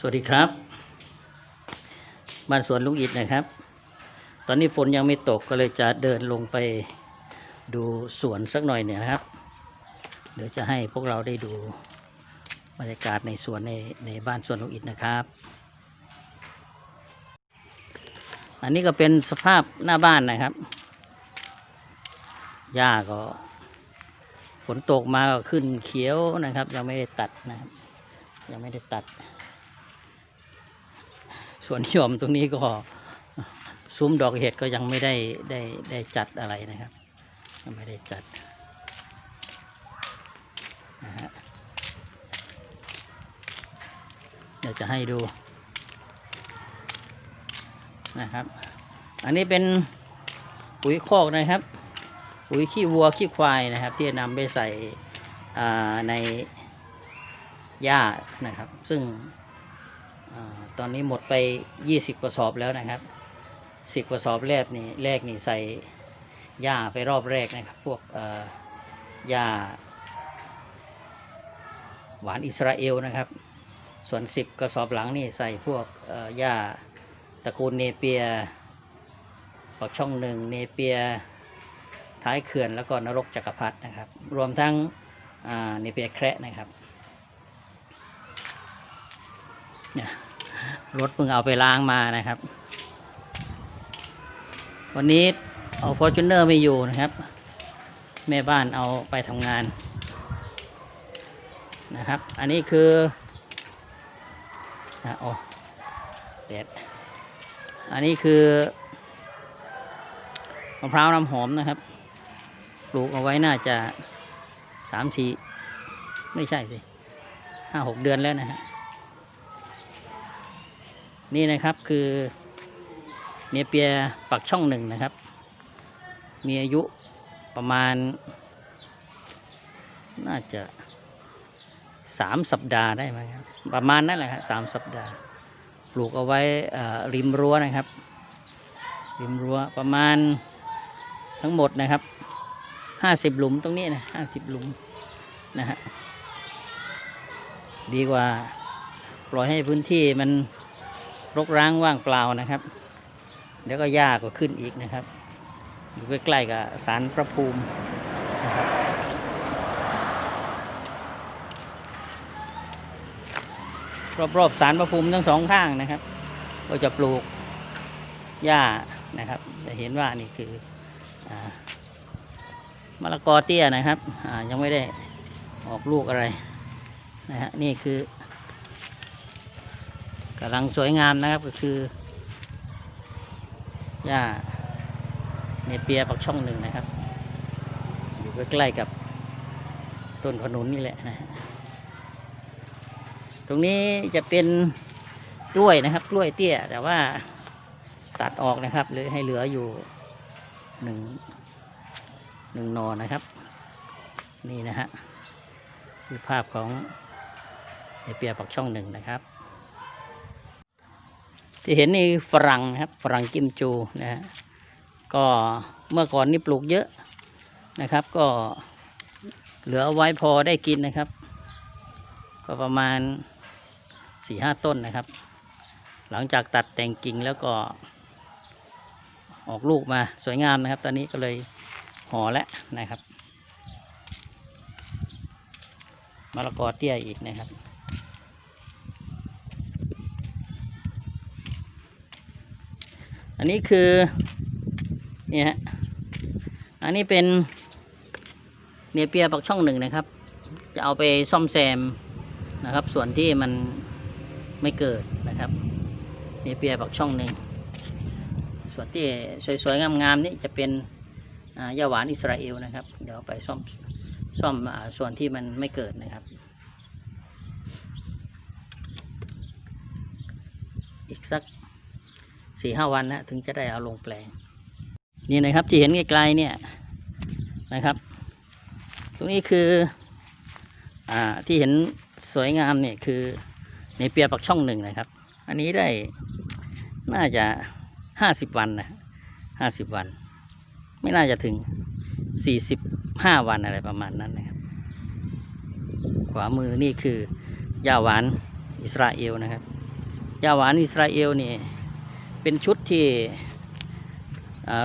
สวัสดีครับ บ้านสวนลุงอิดนะครับ ตอนนี้ฝนยังไม่ตกก็เลยจะเดินลงไปดูสวนสักหน่อยเนี่ยนะครับ เดี๋ยวจะให้พวกเราได้ดูบรรยากาศในสวนในในบ้านสวนลุงอิดนะครับ อันนี้ก็เป็นสภาพหน้าบ้านนะครับหญ้าก็ฝนตกมาก็ขึ้นเขียวนะครับ ยังไม่ได้ตัดนะครับ ยังไม่ได้ตัด ส่วนย่อมตรงนี้ก็ซุ้มดอกเห็ดก็ยังไม่ได้ได้ได้จัดอะไรนะครับยังไม่ได้จัดนะฮะเดี๋ยวจะให้ดูนะครับ อันนี้เป็นปุ๋ยคอกนะครับ ปุ๋ยขี้วัวขี้ควายนะครับ ที่นำไปใส่ในหญ้านะครับ ซึ่ง ตอนนี้หมดไปยี่สิบกระสอบแล้วนะครับสิบกระสอบแรกนี่แรกนี่ใส่หญ้าไปรอบแรกนะครับ พวกหญ้าหวานอิสราเอลนะครับ ส่วนสิบกระสอบหลังนี่ใส่พวกหญ้าตระกูลเนเปียปักช่องหนึ่งเนเปียท้ายเขื่อนแล้วก็นรกจักรพรรดินะครับ รวมทั้งเนเปียแคระนะครับ เนี่ย รถเพิ่งเอาไปล้างมานะครับ วันนี้เอาฟอร์จูเนอร์ไม่อยู่นะครับ แม่บ้านเอาไปทำงานนะครับ อันนี้คืออะโอ้แดดอันนี้คือมะพร้าวน้ำหอมนะครับ ปลูกเอาไว้น่าจะสามสี่ไม่ใช่สิห้าหกเดือนแล้วนะฮะ นี่นะครับคือเนเปียปักช่องหนึ่งนะครับ มีอายุประมาณ น่าจะสามสัปดาห์ได้ไหมครับประมาณนั่นแหละครับสามสัปดาห์ ปลูกเอาไว้ริมรั้วนะครับ ริมรั้วประมาณทั้งหมดนะครับห้าสิบหลุมตรงนี้นะห้าสิบหลุมนะฮะดีกว่าปล่อยให้พื้นที่มัน รกร้างว่างเปล่านะครับ เดี๋ยวก็ยากกว่าขึ้นอีกนะครับ อยู่ใกล้ๆกับสารพระภูมิรอบๆสารพระภูมิทั้งสองข้างนะครับ ก็จะปลูกหญ้านะครับ จะเห็นว่านี่คืออมะละกอเตี้ยนะครับยังไม่ได้ออกลูกอะไรนะฮะนี่คือ กำลังสวยงามนะครับก็คือหญ้าเนเปียปักช่องหนึ่งนะครับ อยู่ใกล้ๆกับต้นขนุนนี่แหละนะฮะตรงนี้จะเป็นกล้วยนะครับ กล้วยเตี้ย แต่ว่าตัดออกนะครับเลยให้เหลืออยู่หนึ่งหนึ่งนอนะครับ นี่นะฮะคือภาพของเอเปียปักช่องหนึ่งนะครับ ที่เห็นนี่ฝรั่งนะครับฝรั่งกิมจูนะฮะก็เมื่อก่อนนี่ปลูกเยอะนะครับ ก็เหลือไว้พอได้กินนะครับ ก็ประมาณสี่ห้าต้นนะครับ หลังจากตัดแต่งกิ่งแล้วก็ ออกลูกมาสวยงามนะครับ ตอนนี้ก็เลยห่อแล้วนะครับมะละกอเตี้ยอีกนะครับ นนี้คือเนี่ยฮะอันนี้เป็นเนเปียปักช่องหนึ่งนะครับ จะเอาไปซ่อมแซมนะครับ ส่วนที่มันไม่เกิดนะครับเนเปียปักช่องหนึ่งส่วนที่สวยๆงามๆนี่จะเป็นยาหวานอิสราเอลนะครับ เดี๋ยวไปซ่อมซ่อมส่วนที่มันไม่เกิดนะครับ อีกสัก สี่ห้าวันนะถึงจะได้เอาลงแปลง นี่นะครับที่เห็นไกลๆเนี่ยนะครับ ตรงนี้คืออ่าที่เห็นสวยงามเนี่ยคือในเปียปักช่องหนึ่งนะครับ อันนี้ได้น่าจะห้าสิบวันนะห้าสิบวัน ไม่น่าจะถึงสี่สิบห้าวันอะไรประมาณนั้นนะครับ ขวามือนี่คือยาหวานอิสราเอลนะครับยาหวานอิสราเอลนี่ เป็นชุดที่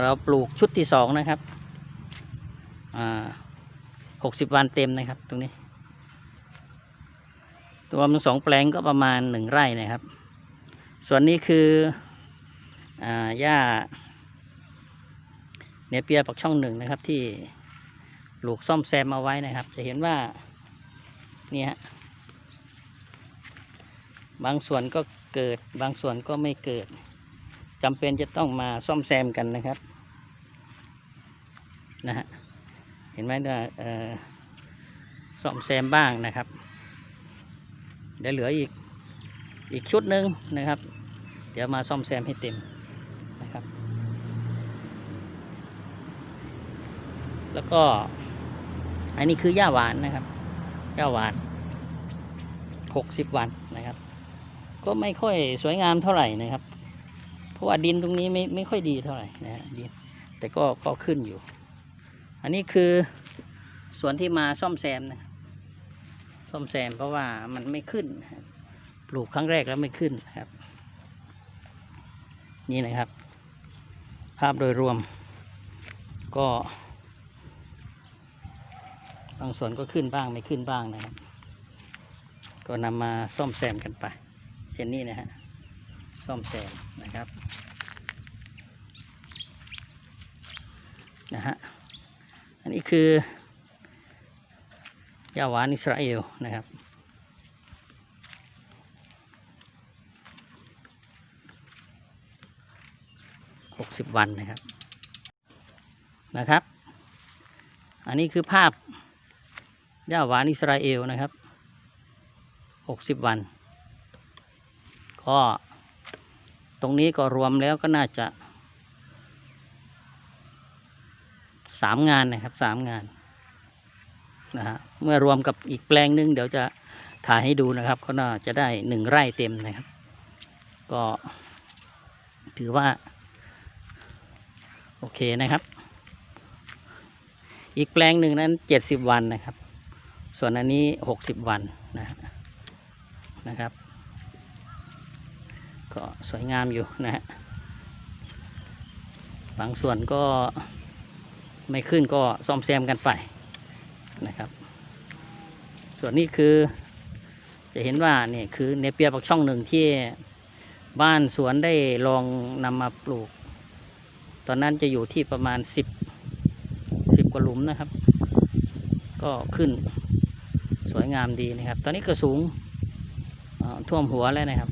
เราปลูกชุดที่สองนะครับหกสิบวันเต็มนะครับ ตรงนี้ตัวมันสองแปลงก็ประมาณหนึ่งไร่นะครับ ส่วนนี้คืออหญ้าเนเปียปักช่องหนึ่งนะครับ ที่ปลูกซ่อมแซมเอาไว้นะครับ จะเห็นว่านี่ฮะบางส่วนก็เกิดบางส่วนก็ไม่เกิด จำเป็นจะต้องมาซ่อมแซมกันนะครับนะฮะเห็นไหมว่าซ่อมแซมบ้างนะครับเดี๋ยวเหลืออีกอีกชุดหนึ่งนะครับ เดี๋ยวมาซ่อมแซมให้เต็มนะครับ แล้วก็อันนี้คือหญ้าหวานนะครับหญ้าหวานหกสิบวันนะครับ ก็ไม่ค่อยสวยงามเท่าไหร่นะครับ ราะว่าดินตรงนี้ไม่ไม่ค่อยดีเท่าไหร่นะฮะดินแต่ก็ก็ขึ้นอยู่ อันนี้คือส่วนที่มาซ่อมแซมนะซ่อมแซมเพราะว่ามันไม่ขึ้นปลูกครั้งแรกแล้วไม่ขึ้นครับ นี่นะครับ ภาพโดยรวม ก็บางส่วนก็ขึ้นบ้างไม่ขึ้นบ้างนะครับ ก็นำมาซ่อมแซมกันไปเช่นนี้นะฮะ ซ่อมแซมนะครับนะฮะอันนี้คือยาหวานอิสราเอลนะครับหกสิบวันนะครับนะครับ อันนี้คือภาพย่าหวานอิสราเอลนะครับหกสิบวัน ก็ ตรงนี้ก็รวมแล้วก็น่าจะสามงานนะครับสามงานนะฮะเมื่อรวมกับอีกแปลงหนึ่งเดี๋ยวจะถ่ายให้ดูนะครับ ก็น่าจะได้หนึ่งไร่เต็มนะครับ ก็ถือว่า โอเคนะครับ อีกแปลงหนึ่งนั้นเจ็ดสิบวันนะครับ ส่วนอันนี้หกสิบวันนะฮะนะครับ ก็สวยงามอยู่นะฮะบางส่วนก็ไม่ขึ้นก็ซ่อมแซมกันไปนะครับ ส่วนนี้คือจะเห็นว่าเนี่ยคือเนเปียปักช่องหนึ่งที่บ้านสวนได้ลองนำมาปลูก ตอนนั้นจะอยู่ที่ประมาณสิบสิบกว่าหลุมนะครับ ก็ขึ้นสวยงามดีนะครับ ตอนนี้ก็สูงท่วมหัวแล้วนะครับ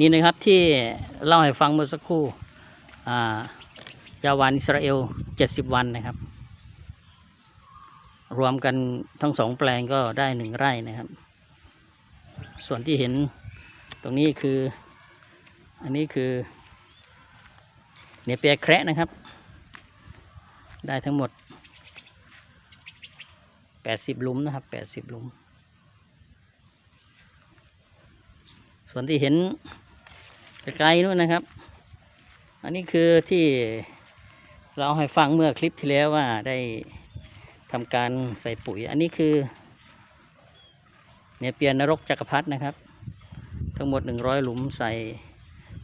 นี่นะครับที่เล่าให้ฟังเมื่อสักครู่ยาวานอิสราเอลเจ็ดสิบวันนะครับ รวมกันทั้งสองแปลงก็ได้หนึ่งไร่นะครับ ส่วนที่เห็นตรงนี้คือ อันนี้คือเนเปียแคระนะครับ ได้ทั้งหมดแปดสิบลุมนะครับแปดสิบลุม ส่วนที่เห็น ไกลๆนู่นนะครับ อันนี้คือที่เราให้ฟังเมื่อคลิปที่แล้วว่าได้ทำการใส่ปุ๋ย อันนี้คือเนี่ยเปลี่ยนรกจักรพรรดินะครับ ทั้งหมดหนึ่งร้อยหลุมใส่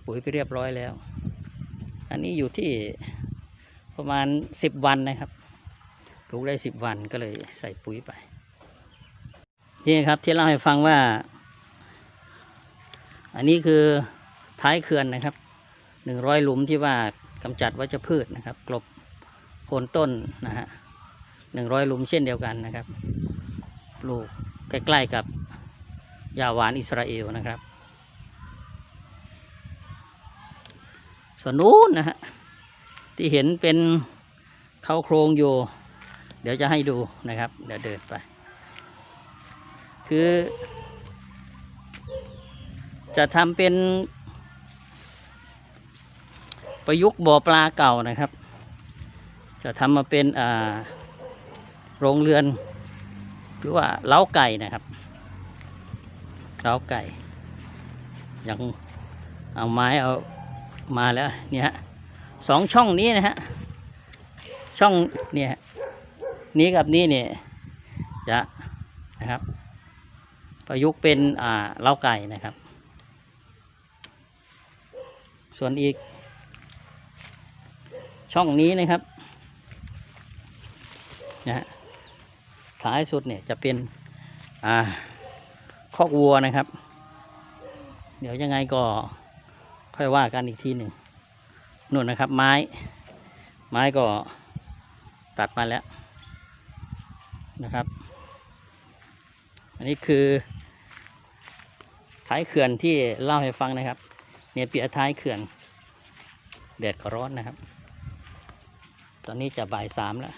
ปุ๋ยไปเรียบร้อยแล้ว อันนี้อยู่ที่ประมาณสิบวันนะครับปลูกได้สิบวันก็เลยใส่ปุ๋ยไปนี่ครับที่เล่าให้ฟังว่า อันนี้คือ ท้ายเขื่อนนะครับหนึ่งร้อยหลุมที่ว่ากำจัดวัชพืชนะครับ กลบโคนต้นนะฮะหนึ่งร้อยหลุมเช่นเดียวกันนะครับปลูกใกล้ๆกับยาหวานอิสราเอลนะครับ ส่วนนู้นนะฮะที่เห็นเป็นเขาโครงอยู่ เดี๋ยวจะให้ดูนะครับ เดี๋ยวเดินไป คือ จะทำเป็น ประยุกต์บ่อปลาเก่านะครับ จะทำมาเป็นอ่าโรงเรือน หรือว่าเล้าไก่นะครับ เล้าไก่ ยังเอาไม้เอามาแล้วเนี่ยสองช่องนี้นะฮะ ช่องเนี่ยนี้กับนี้เนี่ยจะนะครับ ประยุกต์เป็นอ่าเล้าไก่นะครับ ส่วนอีก ช่องนี้นะครับนะฮะท้ายสุดเนี่ยจะเป็นอ่าคอกวัวนะครับ เดี๋ยวยังไงก็ค่อยว่ากันอีกทีหนึ่งนู่นนะครับ ไม้ ไม้ก็ตัดมาแล้วนะครับ อันนี้คือท้ายเขื่อนที่เล่าให้ฟังนะครับ เนี่ยเปียท้ายเขื่อนแดดก็ร้อนนะครับ ตอนนี้จะบ่ายสามแล้ว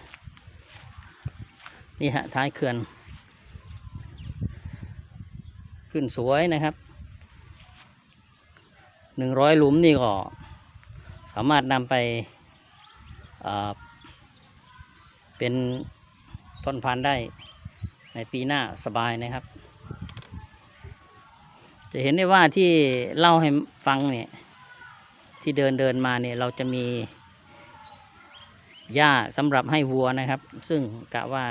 นี่ฮะท้ายเขื่อน ขึ้นสวยนะครับ หนึ่งร้อยหลุมนี่ก็สามารถนำไปเป็นต้นพันธุ์ได้ในปีหน้าสบายนะครับ จะเห็นได้ว่าที่เล่าให้ฟังเนี่ย ที่เดินเดินมาเนี่ยเราจะมี หญ้าสำหรับให้วัวนะครับ ซึ่งกะว่า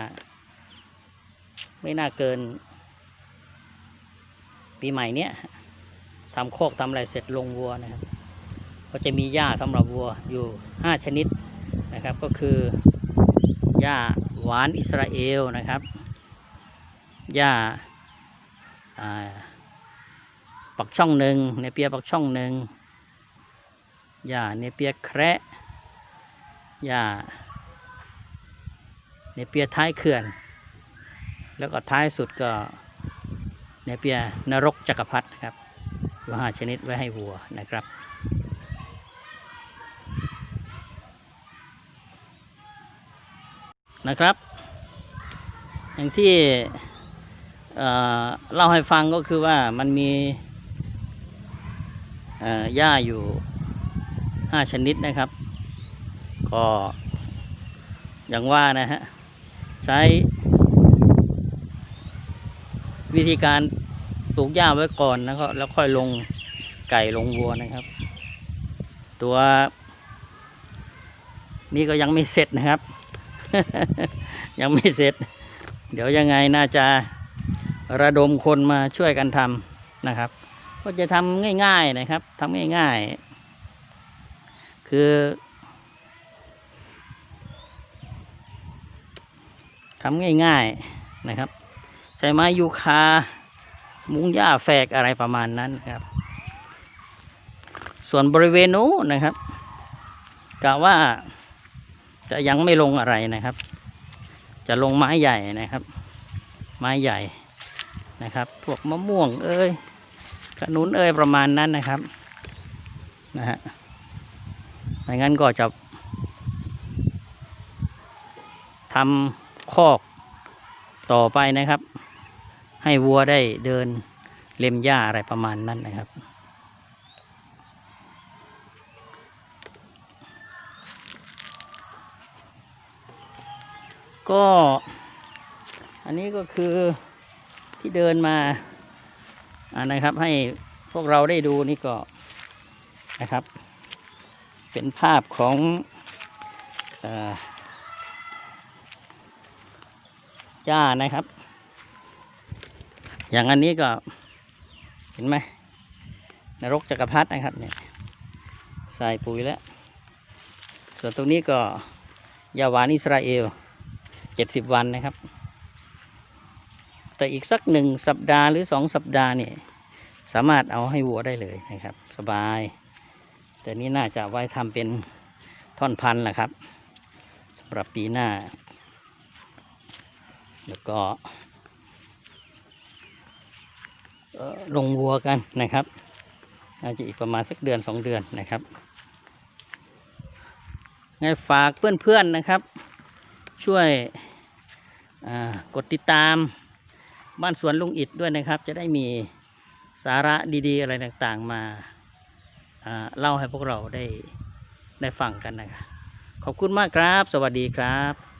ไม่น่าเกิน ปีใหม่เนี้ยทำโคกทำอะไรเสร็จลงวัวนะครับ ก็จะมีหญ้าสำหรับวัวอยู่ห้าชนิดนะครับ ก็คือหญ้าหวานอิสราเอลนะครับหญ้าปักช่องหนึ่งเนเปียปักช่องหนึ่งหญ้าเนเปียแคระ หญ้าเนเปียท้ายเขื่อน แล้วก็ท้ายสุดก็เนเปียนรกจักรพรรดินะครับอยู่ห้าชนิดไว้ให้วัวนะครับนะครับ อย่างที่เเล่าให้ฟังก็คือว่ามันมีหญ้าอยู่ห้าชนิดนะครับ ก็อย่างว่านะฮะ ใช้วิธีการปลูกหญ้าไว้ก่อนแล้วก็แล้วค่อยลงไก่ลงวัวนะครับ ตัว นี้ก็ยังไม่เสร็จนะครับ ยังไม่เสร็จ เดี๋ยวยังไงน่าจะระดมคนมาช่วยกันทำนะครับ ก็จะทำง่าย ๆนะครับทำง่าย ๆ คือ ทำง่าย ๆนะครับ ใช้ไม้ยูคา มุ้งหญ้าแฝกอะไรประมาณนั้นนครับ ส่วนบริเวณนู้นนะครับกะว่าจะยังไม่ลงอะไรนะครับ จะลงไม้ใหญ่นะครับ ไม้ใหญ่นะครับ พวกมะม่วงเอ้ยขนุนเอ้ยประมาณนั้นนะครับนะฮะไม่งั้นก็จะทำ คอกต่อไปนะครับ ให้วัวได้เดินเล็มหญ้าอะไรประมาณนั้นนะครับ ก็อันนี้ก็คือที่เดินมาอ่านะครับ ให้พวกเราได้ดูนี่ก็นะครับ เป็นภาพของอ่อ หญ้านะครับ อย่างอันนี้ก็เห็นไหมนรกจักรพรรดินะครับเนี่ยใส่ปุ๋ยแล้ว ส่วนตรงนี้ก็ยาหวานอิสราเอลเจ็ดสิบวันนะครับ แต่อีกสักหนึ่งสัปดาห์หรือสองสัปดาห์เนี่ยสามารถเอาให้วัวได้เลยนะครับ สบาย แต่นี้น่าจะไว้ทำเป็นท่อนพันธุ์แหละครับสำหรับปีหน้า แล้วก็ลงวัวกันนะครับน่าจะอีกประมาณสักเดือนสองเดือนนะครับไงฝากเพื่อนๆนะครับ ช่วยกดติดตามบ้านสวนลุงอิดด้วยนะครับ จะได้มีสาระดีๆ อะไรต่างๆมาาเล่าให้พวกเราได้ได้ฟังกันนะครับ ขอบคุณมากครับ สวัสดีครับ